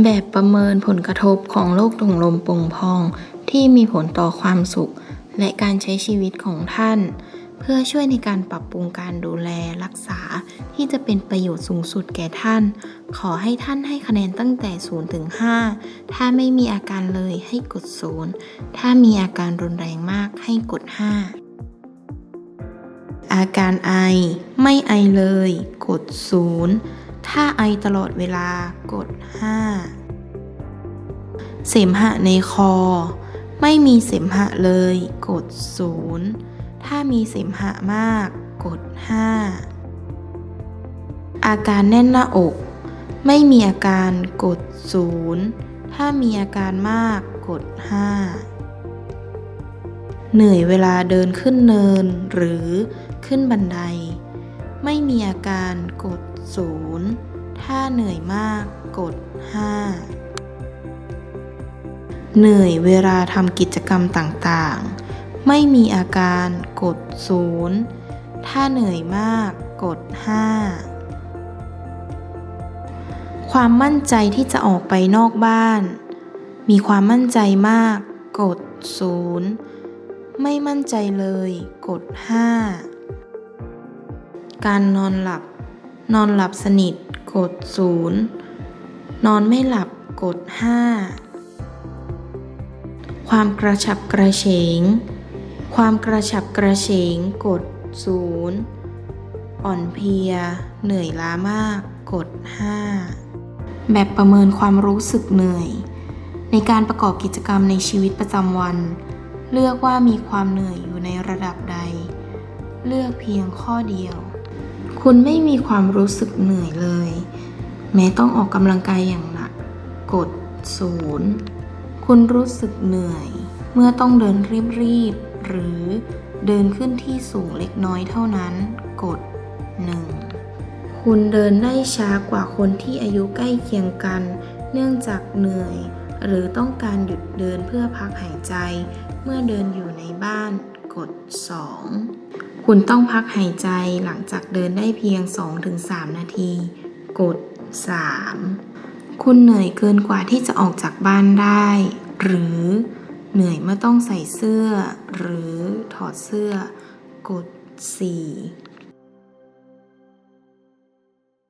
แบบประเมินผลกระทบของโรคถุงลมโป่งพอง ที่มีผลต่อความสุข และการใช้ชีวิตของท่าน เพื่อช่วยในการปรับปรุงการดูแลรักษาที่จะเป็นประโยชน์สูงสุดแก่ท่าน ขอให้ท่านให้คะแนนตั้งแต่ 0 ถึง 5 ถ้าไม่มีอาการเลยให้กด 0 ถ้ามีอาการรุนแรงมากให้กด 5อาการไอ ไม่ไอเลย กด 0 ถ้าไอตลอดเวลากด 5 เสมหะในคอ ไม่มีเสมหะเลยกด 0 ถ้ามีเสมหะมากกด 5 อาการแน่นหน้าอก ไม่มีอาการกด 0 ถ้ามีอาการมากกด 5 เหนื่อยเวลาเดินขึ้นเนินหรือขึ้นบันได ไม่มีอาการกด 0 ถ้าเหนื่อยมากกด 5 เหนื่อยเวลาทำกิจกรรมต่างๆ ไม่มีอาการกด 0 ถ้าเหนื่อยมากกด 5 ความมั่นใจที่จะออกไปนอกบ้าน มีความมั่นใจมากกด 0 ไม่มั่นใจเลย กด 5 การนอนหลับ นอนหลับสนิท กด 0 นอนไม่หลับกด 5 ความกระฉับกระเฉง ความกระฉับกระเฉง กด 0 อ่อนเพลีย เหนื่อยล้ามาก กด 5 แบบประเมินความรู้สึกเหนื่อย ในการประกอบกิจกรรมในชีวิตประจำวัน เลือกว่ามีความเหนื่อยอยู่ในระดับใด เลือกเพียงข้อเดียว คุณไม่มีความรู้สึกเหนื่อยเลย แม้ต้องออกกำลังกายอย่างหนัก กด0คุณรู้สึกเหนื่อย เมื่อต้องเดินรีบๆ หรือเดินขึ้นที่สูงเล็กน้อยเท่านั้น กด 1 คุณเดินได้ช้ากว่าคนที่อายุใกล้เคียงกัน เนื่องจากเหนื่อย หรือต้องการหยุดเดินเพื่อพักหายใจ เมื่อเดินอยู่ในบ้าน กด 2 คุณต้องพักหายใจหลังจากเดินได้เพียง 2-3 นาที กด 3 คุณเหนื่อยเกินกว่าที่จะออกจากบ้านได้ หรือเหนื่อยเมื่อต้องใส่เสื้อ หรือถอดเสื้อ กด 4